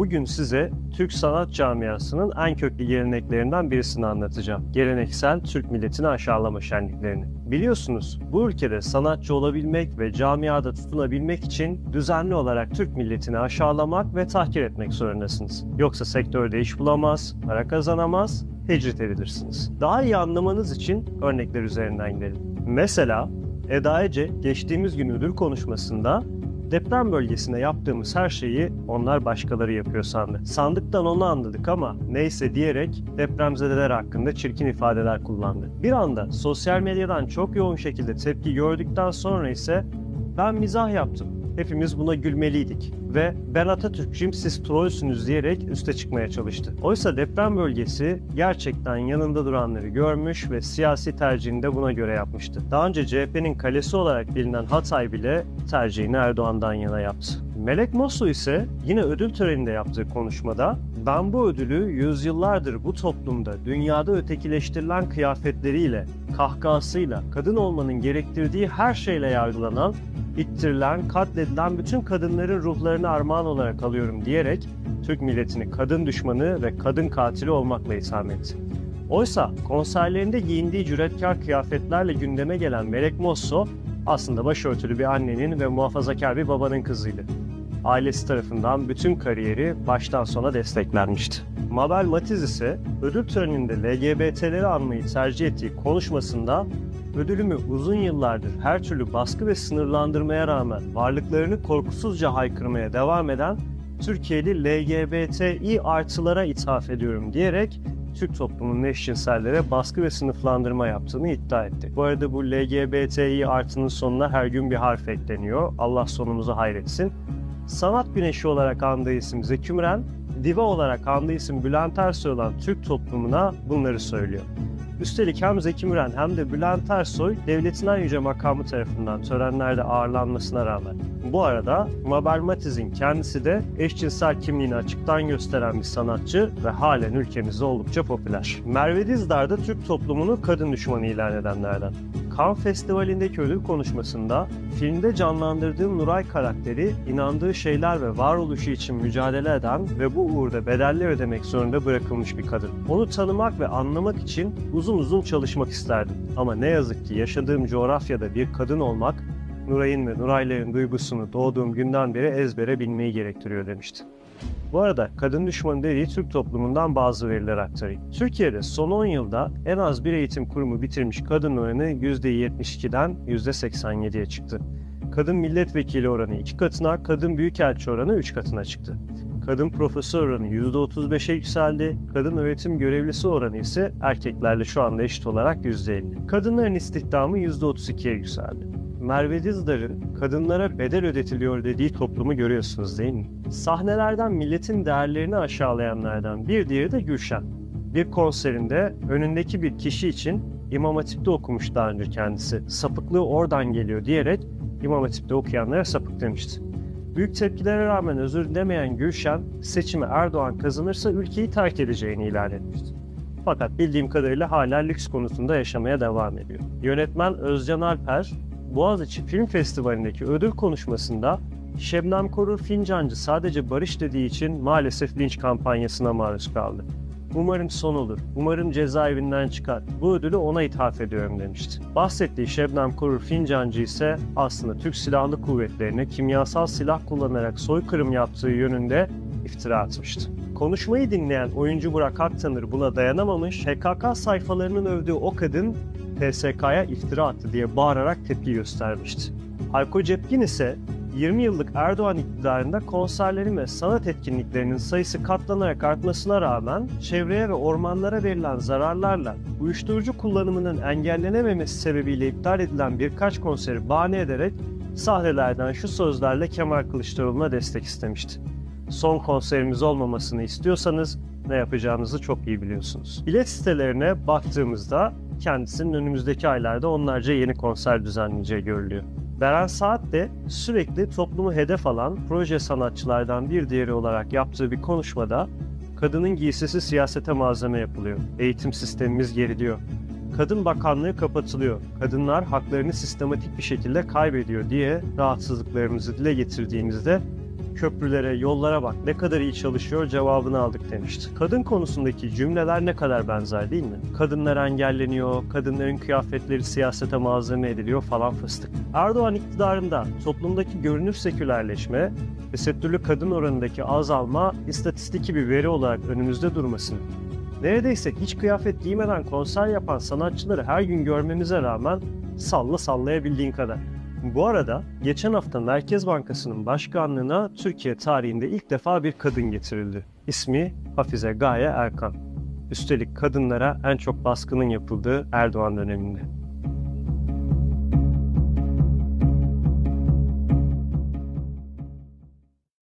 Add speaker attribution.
Speaker 1: Bugün size Türk sanat camiasının en köklü geleneklerinden birisini anlatacağım. Geleneksel Türk milletini aşağılama şenliklerini. Biliyorsunuz bu ülkede sanatçı olabilmek ve camiada tutunabilmek için düzenli olarak Türk milletini aşağılamak ve tahkir etmek zorundasınız. Yoksa sektörde iş bulamaz, para kazanamaz, tecrit edilirsiniz. Daha iyi anlamanız için örnekler üzerinden gidelim. Mesela Eda Ece geçtiğimiz gün ödül konuşmasında deprem bölgesine yaptığımız her şeyi onlar başkaları yapıyor sandı. Sandıktan onu anladık ama neyse diyerek depremzedeler hakkında çirkin ifadeler kullandı. Bir anda sosyal medyadan çok yoğun şekilde tepki gördükten sonra ise ben mizah yaptım. Hepimiz buna gülmeliydik ve ben Atatürkçüyüm siz trollsünüz diyerek üste çıkmaya çalıştı. Oysa deprem bölgesi gerçekten yanında duranları görmüş ve siyasi tercihini de buna göre yapmıştı. Daha önce CHP'nin kalesi olarak bilinen Hatay bile tercihini Erdoğan'dan yana yaptı. Melek Mosso ise yine ödül töreninde yaptığı konuşmada ben bu ödülü yüzyıllardır bu toplumda dünyada ötekileştirilen kıyafetleriyle, kahkahasıyla, kadın olmanın gerektirdiği her şeyle yargılanan ittirilen, katledilen bütün kadınların ruhlarını armağan olarak alıyorum diyerek Türk milletini kadın düşmanı ve kadın katili olmakla itham etti. Oysa konserlerinde giyindiği cüretkar kıyafetlerle gündeme gelen Melek Mosso aslında başörtülü bir annenin ve muhafazakar bir babanın kızıydı. Ailesi tarafından bütün kariyeri baştan sona desteklenmişti. Mabel Matiz ise ödül töreninde LGBT'leri anmayı tercih ettiği konuşmasında ödülümü uzun yıllardır her türlü baskı ve sınırlandırmaya rağmen varlıklarını korkusuzca haykırmaya devam eden Türkiye'li LGBTİ artılara ithaf ediyorum diyerek Türk toplumunun eşcinsellere baskı ve sınıflandırma yaptığını iddia etti. Bu arada bu LGBTİ artının sonuna her gün bir harf ekleniyor. Allah sonumuzu hayretsin. Sanat güneşi olarak andığı isim Zeki Müren, diva olarak andığı isim Bülent Ersoy olan Türk toplumuna bunları söylüyor. Üstelik hem Zeki Müren hem de Bülent Ersoy devletin en yüce makamı tarafından törenlerde ağırlanmasına rağmen. Bu arada Mabel Matiz'in kendisi de eşcinsel kimliğini açıktan gösteren bir sanatçı ve halen ülkemizde oldukça popüler. Merve Dizdar da Türk toplumunu kadın düşmanı ilan edenlerden. Cannes Festivali'ndeki ödül konuşmasında filmde canlandırdığım Nuray karakteri inandığı şeyler ve varoluşu için mücadele eden ve bu uğurda bedeller ödemek zorunda bırakılmış bir kadın. Onu tanımak ve anlamak için uzun uzun çalışmak isterdim. Ama ne yazık ki yaşadığım coğrafyada bir kadın olmak Nuray'ın ve Nurayların duygusunu doğduğum günden beri ezbere bilmeyi gerektiriyor demişti. Bu arada kadın düşmanı dediği Türk toplumundan bazı veriler aktarayım. Türkiye'de son 10 yılda en az bir eğitim kurumu bitirmiş kadın oranı %72'den %87'ye çıktı. Kadın milletvekili oranı 2 katına, kadın büyükelçi oranı 3 katına çıktı. Kadın profesör oranı %35'e yükseldi. Kadın öğretim görevlisi oranı ise erkeklerle şu anda eşit olarak %50. Kadınların istihdamı %32'ye yükseldi. Merve Dizdar'ın kadınlara bedel ödetiliyor dediği toplumu görüyorsunuz değil mi? Sahnelerden milletin değerlerini aşağılayanlardan bir diğeri de Gülşen. Bir konserinde önündeki bir kişi için İmam Hatip'te okumuş daha önce kendisi. Sapıklığı oradan geliyor diyerek İmam Hatip'te okuyanlara sapık demişti. Büyük tepkilere rağmen özür dilemeyen Gülşen, seçimi Erdoğan kazanırsa ülkeyi terk edeceğini ilan etmişti. Fakat bildiğim kadarıyla hala lüks konusunda yaşamaya devam ediyor. Yönetmen Özcan Alper, Boğaziçi Film Festivali'ndeki ödül konuşmasında Şebnem Korur Fincancı sadece barış dediği için maalesef linç kampanyasına maruz kaldı. Umarım son olur. Umarım cezaevinden çıkar. Bu ödülü ona ithaf ediyorum demişti. Bahsettiği Şebnem Korur Fincancı ise aslında Türk Silahlı Kuvvetleri'ne kimyasal silah kullanarak soykırım yaptığı yönünde iftira atmıştı. Konuşmayı dinleyen oyuncu Burak Aktanır buna dayanamamış, PKK sayfalarının övdüğü o kadın TSK'ya iftira attı diye bağırarak tepki göstermişti. Hayko Cepkin ise 20 yıllık Erdoğan iktidarında konserlerin ve sanat etkinliklerinin sayısı katlanarak artmasına rağmen çevreye ve ormanlara verilen zararlarla uyuşturucu kullanımının engellenememesi sebebiyle iptal edilen birkaç konseri bahane ederek sahnelerden şu sözlerle Kemal Kılıçdaroğlu'na destek istemişti. Son konserimiz olmamasını istiyorsanız ne yapacağınızı çok iyi biliyorsunuz. Bilet sitelerine baktığımızda kendisinin önümüzdeki aylarda onlarca yeni konser düzenleyeceği görülüyor. Beren Saat de sürekli toplumu hedef alan proje sanatçılardan bir diğeri olarak yaptığı bir konuşmada kadının giysisi siyasete malzeme yapılıyor. Eğitim sistemimiz geriliyor. Kadın bakanlığı kapatılıyor. Kadınlar haklarını sistematik bir şekilde kaybediyor diye rahatsızlıklarımızı dile getirdiğimizde köprülere, yollara bak ne kadar iyi çalışıyor cevabını aldık demişti. Kadın konusundaki cümleler ne kadar benzer değil mi? Kadınlar engelleniyor, kadınların kıyafetleri siyasete malzeme ediliyor falan fıstık. Erdoğan iktidarında toplumdaki görünür sekülerleşme, tesettürlü kadın oranındaki azalma istatistiki bir veri olarak önümüzde durmasını Neredeyse hiç kıyafet giymeden konser yapan sanatçıları her gün görmemize rağmen salla sallayabildiğin kadar. Bu arada geçen hafta Merkez Bankası'nın başkanlığına Türkiye tarihinde ilk defa bir kadın getirildi. İsmi Hafize Gaye Erkan. Üstelik kadınlara en çok baskının yapıldığı Erdoğan döneminde.